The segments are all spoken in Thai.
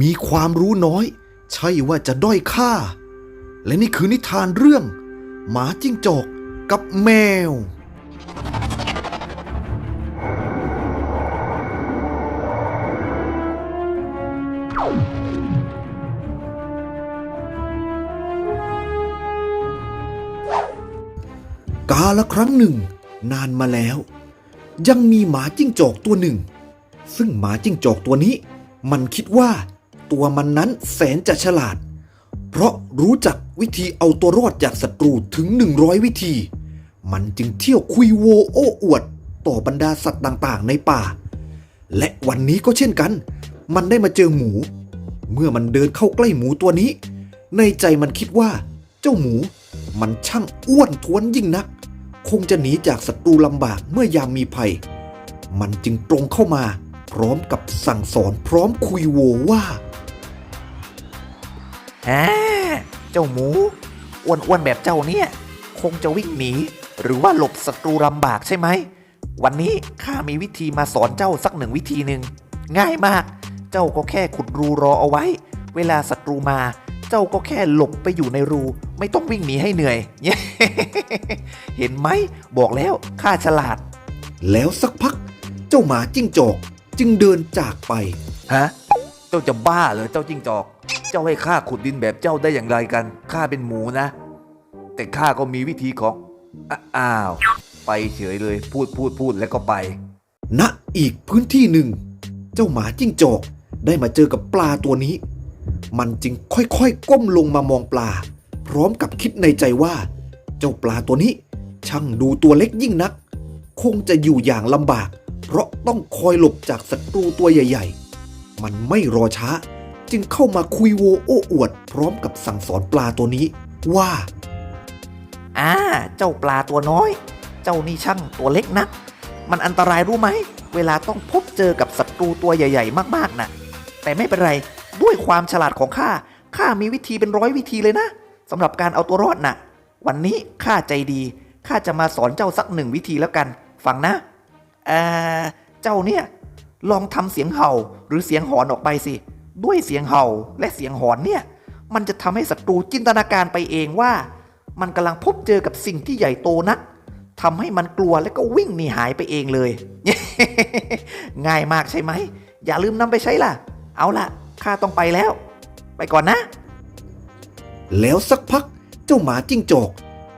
มีความรู้น้อย ใช่ว่าจะด้อยค่า และนี่คือนิทานเรื่อง หมาจิ้งจอกกับแมว กาละครั้งหนึ่ง นานมาแล้ว ยังมีหมาจิ้งจอกตัวหนึ่ง ซึ่งหมาจิ้งจอกตัวนี้ มันคิดว่า ตัวมันนั้นแสนจะฉลาด เพราะรู้จักวิธีเอาตัวรอดจากศัตรูถึง 100 วิธี มันจึงเที่ยวคุยโวโอ้อวด ต่อบรรดาสัตว์ต่างๆ ในป่า และวันนี้ก็เช่นกัน มันได้มาเจอหมู เมื่อมันเดินเข้าใกล้หมูตัวนี้ ในใจมันคิดว่า เจ้าหมู มันช่างอ้วนท้วนยิ่งนัก คงจะหนีจากศัตรูลำบากเมื่อยามมีภัย มันจึงตรงเข้ามาพร้อมกับสั่งสอนพร้อมคุยโวว่า แหมเจ้าหมูอ้วนๆแบบเจ้าเนี่ยคงจะวิ่งหนี หรือว่าหลบศัตรูลำบากใช่ไหม วันนี้ข้ามีวิธีมาสอนเจ้าสักหนึ่งวิธีหนึ่งง่ายมาก เจ้าก็แค่ขุดรูรอเอาไว้ เวลาศัตรูมา เจ้าก็แค่หลบไปอยู่ในรู ไม่ต้องวิ่งหนีให้เหนื่อย เห็นไหมบอกแล้วข้าฉลาด แล้วสักพัก เจ้าหมาจิ้งจอกจึงเดินจากไป ฮะ เจ้าจะบ้าเหรอเจ้าจิ้งจอก เจ้าให้ข้าขุดดินแบบเจ้าได้อย่างไรกันข้าเป็นหมูนะ แต่ข้าก็มีวิธีของออ้าว ไปเฉยเลย พูดพูดพูดแล้วก็ไป ณอีกพื้นที่หนึ่ง เจ้าหมาจิ้งจอกได้มาเจอกับปลาตัวนี้ มันจึงค่อยๆก้มลงมามองปลา พร้อมกับคิดในใจว่า เจ้าปลาตัวนี้ ช่างดูตัวเล็กยิ่งนัก คงจะอยู่อย่างลำบาก เพราะต้องคอยหลบจากศัตรูตัวใหญ่ ๆ มันไม่รอช้า จึงเข้ามาคุยโวโอ้อวด พร้อมกับสั่งสอนปลาตัวนี้ ว่าอ่าเจ้าปลาตัวน้อย เจ้านี่ช่างตัวเล็กนัก มันอันตรายรู้ไหม เวลาต้องพบเจอกับศัตรูตัวใหญ่ๆ มากๆนะแต่ไม่เป็นไร ด้วยความฉลาดของข้า ข้ามีวิธีเป็นร้อยวิธีเลยนะสำหรับการเอาตัวรอดน่ะ วันนี้ข้าใจดี ข้าจะมาสอนเจ้าสักหนึ่งวิธีแล้วกัน ฟังนะเอ่อเจ้าเนี่ย ลองทำเสียงเห่าหรือเสียงหอนออกไปสิ ด้วยเสียงเห่าและเสียงหอนเนี่ย มันจะทำให้ศัตรูจินตนาการไปเองว่า มันกำลังพบเจอกับสิ่งที่ใหญ่โตนักทำให้มันกลัวแล้วก็วิ่งหนีหายไปเองเลย ง่ายมากใช่ไหม อย่าลืมนำไปใช้ล่ะ เอาล่ะ ข้าต้องไปแล้ว ไปก่อนนะ แล้วสักพักเจ้าหมาจิ้งจอก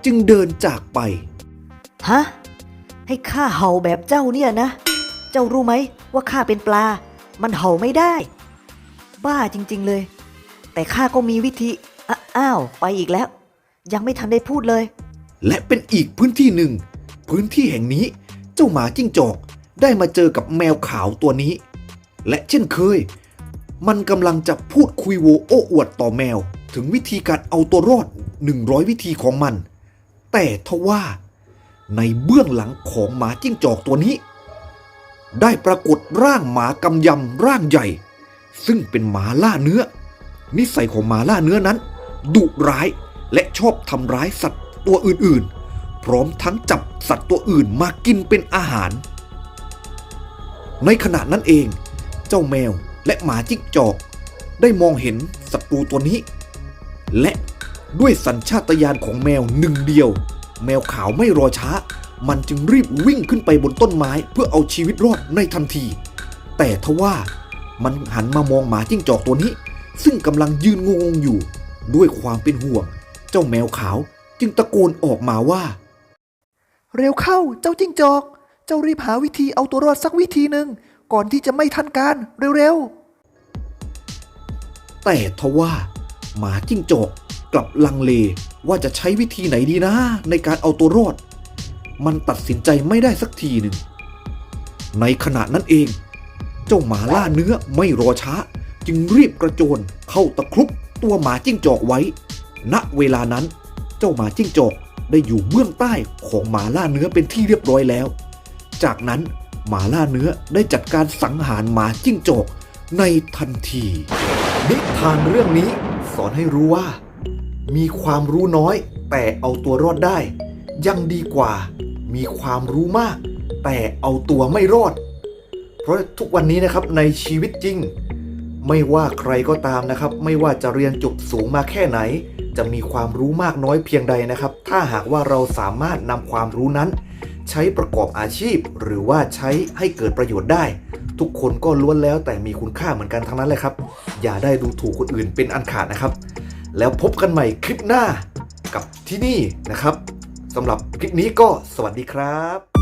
จึงเดินจากไป ฮะ ให้ข้าเห่าแบบเจ้าเนี่ยนะ เจ้ารู้ไหมว่าข้าเป็นปลา มันเห่าไม่ได้ บ้าจริง ๆ เลย แต่ข้าก็มีวิธีอ,อ้าวไปอีกแล้ว ยังไม่ทันได้พูดเลย และเป็นอีกพื้นที่หนึ่ง พื้นที่แห่งนี้เจ้าหมาจิ้งจอกได้มาเจอกับแมวขาวตัวนี้ และเช่นเคย มันกำลังจะพูดคุยโวโอ้อวดต่อแมวถึงวิธีการเอาตัวรอด 100 วิธีของมัน แต่ทว่า ในเบื้องหลังของหมาจิ้งจอกตัวนี้ ได้ปรากฏร่างหมากำยำร่างใหญ่ ซึ่งเป็นหมาล่าเนื้อ นิสัยของหมาล่าเนื้อนั้น ดุร้ายและชอบทำร้ายสัตว์ตัวอื่นๆ พร้อมทั้งจับสัตว์ตัวอื่นมากินเป็นอาหาร ในขณะนั้นเอง เจ้าแมวและหมาจิ้งจอก ได้มองเห็นศัตรูตัวนี้ และด้วยสัญชาตญาณของแมวหนึ่งเดียว แมวขาวไม่รอช้า มันจึงรีบวิ่งขึ้นไปบนต้นไม้เพื่อเอาชีวิตรอดในทันที แต่ทว่า มันหันมามองหมาจิ้งจอกตัวนี้ ซึ่งกำลังยืนงงๆอยู่ ด้วยความเป็นห่วง เจ้าแมวขาวจึงตะโกนออกมาว่า เร็วเข้าเจ้าจิ้งจอก เจ้ารีบหาวิธีเอาตัวรอดสักวิธีหนึ่งก่อนที่จะไม่ทันการเร็วแต่ทว่า หมาจิ้งจอกกลับลังเลว่าจะใช้วิธีไหนดีนะ ในการเอาตัวรอด มันตัดสินใจไม่ได้สักทีหนึ่งในขณะนั้นเอง เจ้าหมาล่าเนื้อไม่รอช้า จึงรีบกระโจนเข้าตะครุบตัวหมาจิ้งจอกไว้ ณเวลานั้น เจ้าหมาจิ้งจอกได้อยู่เบื้องใต้ของหมาล่าเนื้อเป็นที่เรียบร้อยแล้ว จากนั้นหมาล่าเนื้อได้จัดการสังหารหมาจิ้งจอกในทันทีนิทานเรื่องนี้สอนให้รู้ว่า มีความรู้น้อยแต่เอาตัวรอดได้ ยังดีกว่า มีความรู้มาก แต่เอาตัวไม่รอด เพราะทุกวันนี้นะครับในชีวิตจริง ไม่ว่าใครก็ตามนะครับ ไม่ว่าจะเรียนจบสูงมาแค่ไหน จะมีความรู้มากน้อยเพียงใดนะครับ ถ้าหากว่าเราสามารถนำความรู้นั้น ใช้ประกอบอาชีพ หรือว่าใช้ให้เกิดประโยชน์ได้ ทุกคนก็ล้วนแล้วแต่มีคุณค่าเหมือนกันทั้งนั้นเลยครับ อย่าได้ดูถูกคนอื่นเป็นอันขาดนะครับ แล้วพบกันใหม่คลิปหน้ากับที่นี่นะครับสำหรับคลิปนี้ก็สวัสดีครับ